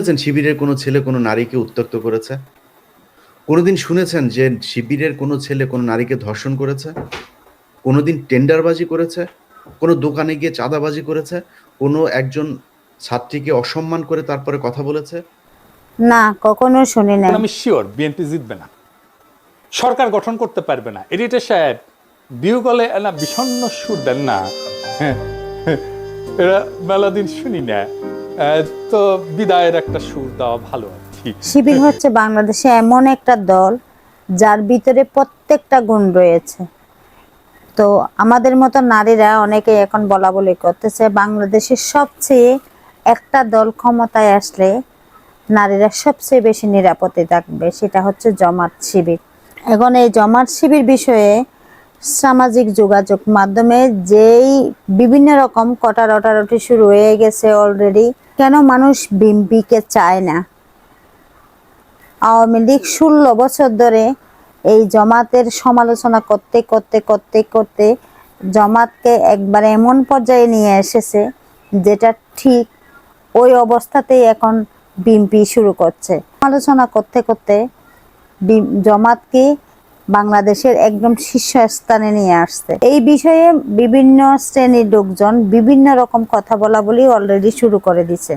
শুনেছেন শিবিরের কোনো ছেলে কোনো নারীকে উত্ত্যক্ত করেছে? কোনোদিন শুনেছেন যে শিবিরের কোনো ছেলে কোনো নারীকে ধর্ষণ করেছে? কোনোদিন টেন্ডারবাজি করেছে? কোনো দোকানে গিয়ে চাঁদাবাজি করেছে? কোনো একজন ছাত্রীকে অসম্মান করে তারপরে কথা বলেছে? না কখনো শুনি নাই। আমি শিওর বিএনপি জিতবে না। সরকার গঠন করতে পারবে না। এডিটর সাহেব বিহুগলে না বিষণ্ণ সুর দেন না। হ্যাঁ, এরা মেলাদিন শুনি না। তো বিদায়ের একটা সুর দেওয়া ভালো শিবির হচ্ছে বাংলাদেশে এমন একটা দল যার ভিতরে প্রত্যেকটা গুণ রয়েছে। তো আমাদের মতো নারীরা অনেকে এখন বলা বলি করতেছে বাংলাদেশের সবচেয়ে একটা দল ক্ষমতায় আসলে নারীরা সবচেয়ে বেশি নিরাপদে থাকবে, সেটা হচ্ছে জমাত শিবির। এখন এই জমাত শিবির বিষয়ে সামাজিক যোগাযোগ মাধ্যমে যেই বিভিন্ন রকম কটা রটারটি শুরু হয়ে গেছে অলরেডি কেন মানুষ বিম্পিকে চায় না? আওয়ামী লীগ ষোলো বছর ধরে এই জমাতের সমালোচনা করতে করতে করতে করতে জমাতকে একবার এমন পর্যায়ে নিয়ে এসেছে যেটা ঠিক ওই অবস্থাতেই এখন বিএনপি শুরু করছে। সমালোচনা করতে করতে জমাতকে বাংলাদেশের একদম শীর্ষস্থানে নিয়ে আসছে। এই বিষয়ে বিভিন্ন শ্রেণির লোকজন বিভিন্ন রকম কথা বলা বলি অলরেডি শুরু করে দিছে।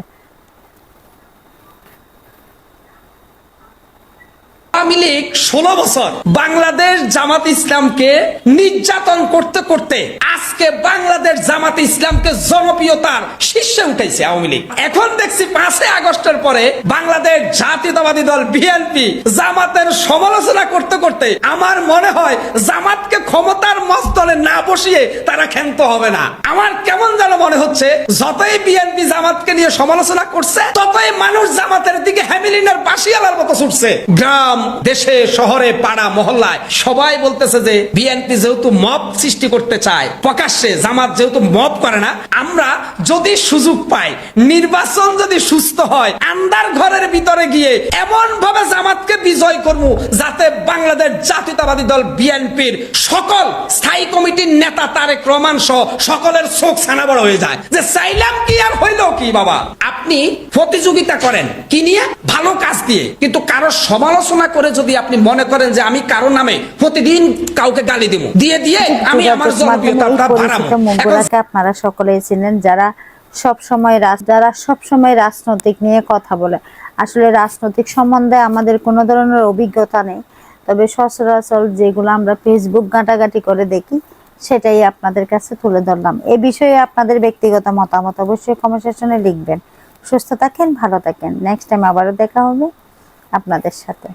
আওয়ামী লীগ ষোলো বছর বাংলাদেশ জামাত ইসলামকে নির্যাতন করতে করতে আজকে বাংলাদেশ জামাত ইসলামকে জনপ্রিয়তার শীর্ষে উঠেছে আওয়ামী লীগ। এখন দেখছি পাঁচই আগস্টের পরে বাংলাদেশ জাতীয়তাবাদী দল বিএনপি জামাতের সমালোচনা করতে করতে আমার মনে হয় জামাতকে ক্ষমতার মস্তলে না বসিয়ে তারা ক্ষান্ত হবে না। আমার কেমন যেন মনে হচ্ছে, যতই বিএনপি জামাতকে নিয়ে সমালোচনা করছে, ততই মানুষ জামাতের দিকে হ্যামিলিনের বাসিয়ালার মতো ছুটছে। গ্রাম, দেশে, শহরে, পাড়া, মহল্লায় সবাই বলতেছে যে, বিএনপি যেহেতু মব সৃষ্টি করতে চায়, প্রকাশ্যে জামাত যেহেতু মব করে না, আমরা যদি সুযোগ পাই, নির্বাচন যদি সুস্থ হয় আন্দার ঘরের ভিতরে গিয়ে এমন ভাবে জামাতকে বিজয় করব যাতে বাংলাদেশ জাতীয়তাবাদী দল বিএনপির সকল স্থায়ী কমিটির নেতা তারেক রহমান সহ সকলের চোখ ছানা বড় হয়ে যায়। যে চাইলাম কি আর হইল কি বাবা? আপনি প্রতিযোগিতা করেন কি নিয়ে? ভালো কাজ দিয়ে। কিন্তু কারও সমালোচনা করে যদি আপনি মনে করেন যে আমি কারও নামে প্রতিদিন কাউকে গালি দিব দিয়ে দিয়ে আমি আমার জনপ্রিয়তাটা বাড়াবো। আপনারা সকলেই চিনেন যারা সব সময় যারা সব সময় রাজনৈতিক নিয়ে কথা বলে। আসলে রাজনৈতিক সম্বন্ধে আমাদের কোনো ধরনের অভিজ্ঞতা নেই। তবে সচরাচর যেগুলো আমরা ফেসবুক ঘাঁটাঘাঁটি করে দেখি, সেটাই আপনাদের কাছে তুলে ধরলাম। এ বিষয়ে আপনাদের ব্যক্তিগত মতামত অবশ্যই কমেন্ট লিখবেন। সুস্থ থাকেন, ভালো থাকেন। নেক্সট টাইম আবারও দেখা হবে আপনাদের সাথে।